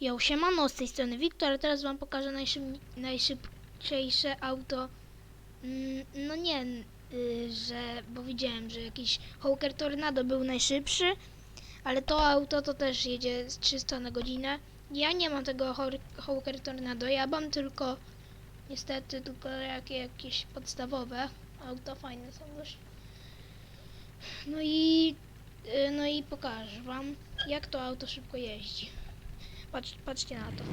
Jo, siemano, z tej strony Wiktor, teraz wam pokażę najszyb, najszybciejsze auto. Mm, no nie, y, że, bo widziałem, że jakiś Hawker Tornado był najszybszy, ale to auto to też jedzie z 300 na godzinę. Ja nie mam tego Hawker Tornado, ja mam tylko, niestety, tylko jakie, jakieś podstawowe auto, fajne są dość. No i, y, no i pokażę wam, jak to auto szybko jeździ. Patrz, patrzcie na to.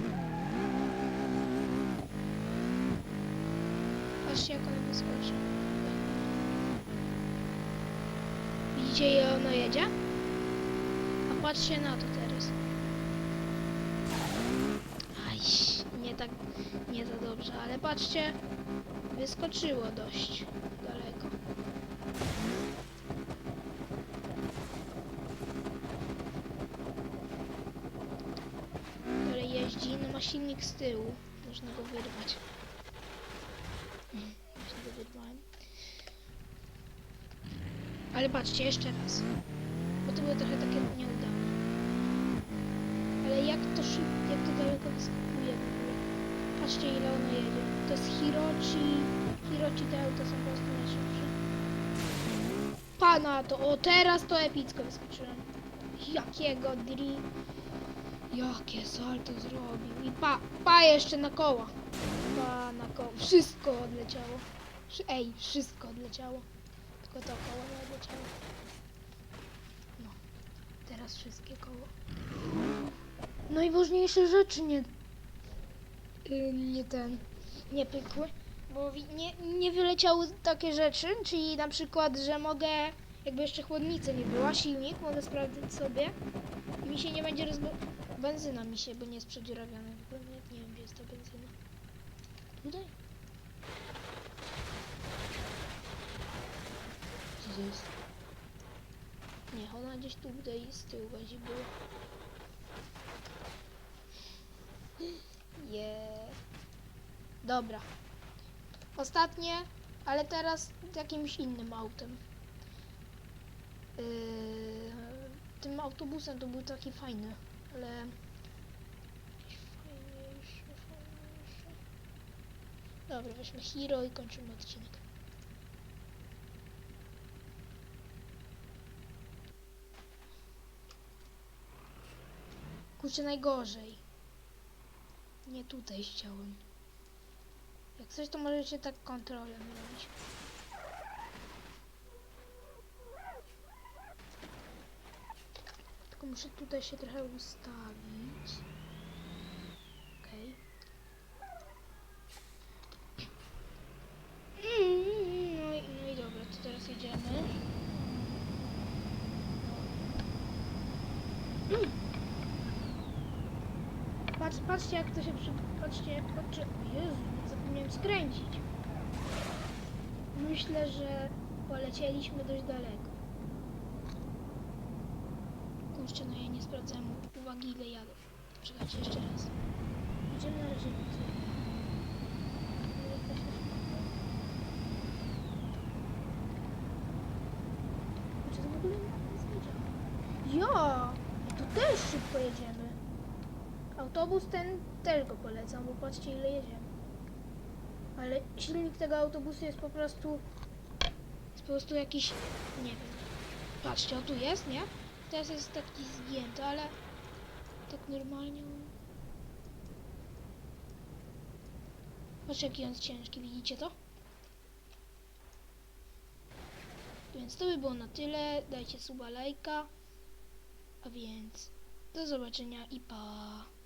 Patrzcie jak ono wyskoczy. Widzicie jak ono jedzie? A patrzcie na to teraz. Aj, nie tak, nie za dobrze, ale patrzcie, wyskoczyło dość daleko. ale jeździ, no ma silnik z tyłu. Można go wyrwać. Właśnie go wyrwałem. Ale patrzcie, jeszcze raz. Bo to było trochę takie nieudane. Ale jak to szybko, jak to daleko wyskakuje w ogóle. Patrzcie ile ono jedzie. To jest Hirochi. Hirochi te auta są po prostu najszybsze. Pana to, o teraz to epicko wyskoczyłem. Jakiego dri... Jakie salto zrobił. I pa, pa jeszcze na koła. Pa na koło. Wszystko odleciało. Ej, wszystko odleciało. Tylko to koło nie odleciało. No. Teraz wszystkie koło. Najważniejsze rzeczy nie... Yy, nie ten... Nie pykły. Bo nie, nie wyleciały takie rzeczy, czyli na przykład, że mogę... Jakby jeszcze chłodnicy nie była, silnik mogę sprawdzić sobie i mi się nie będzie rozbo... Benzyna mi się, bo nie jest przedziurawiana. w ogóle Nie, wiem, gdzie jest ta benzyna. Tutaj? Gdzie jest? Nie, ona gdzieś tu tutaj z tyłu będzie była. Je. Dobra. Ostatnie, ale teraz jakimś innym autem. Yy, tym autobusem to był taki fajny, ale fajniejszy, fajniejszy. Dobra, weźmy Hero i kończymy odcinek. Kurczę, najgorzej. Nie tutaj chciałem. Jak coś, to możecie tak kontrolę robić. Tylko muszę tutaj się trochę ustawić. Okej. Mm, No i, no i dobra, to teraz jedziemy. Mm. Patrz, patrzcie jak to się przy... Patrzcie jak patrzy... Jezu, zapomniałem skręcić. Myślę, że polecieliśmy dość daleko. Kurczę, no ja nie sprawdzałem uwagi ile jadę. Czekajcie jeszcze raz. Idziemy na razie. Kurczę, to w ogóle nie. Jo! Tu też szybko jedziemy. Autobus ten też go polecam, bo patrzcie ile jedziemy. Ale silnik tego autobusu jest po prostu... Jest po prostu jakiś... Nie wiem. Patrzcie, o tu jest, nie? Teraz jest taki zgięty, ale tak normalnie. on- jaki on ciężki, widzicie to? Więc to by było na tyle. Dajcie suba lajka. A więc do zobaczenia i pa.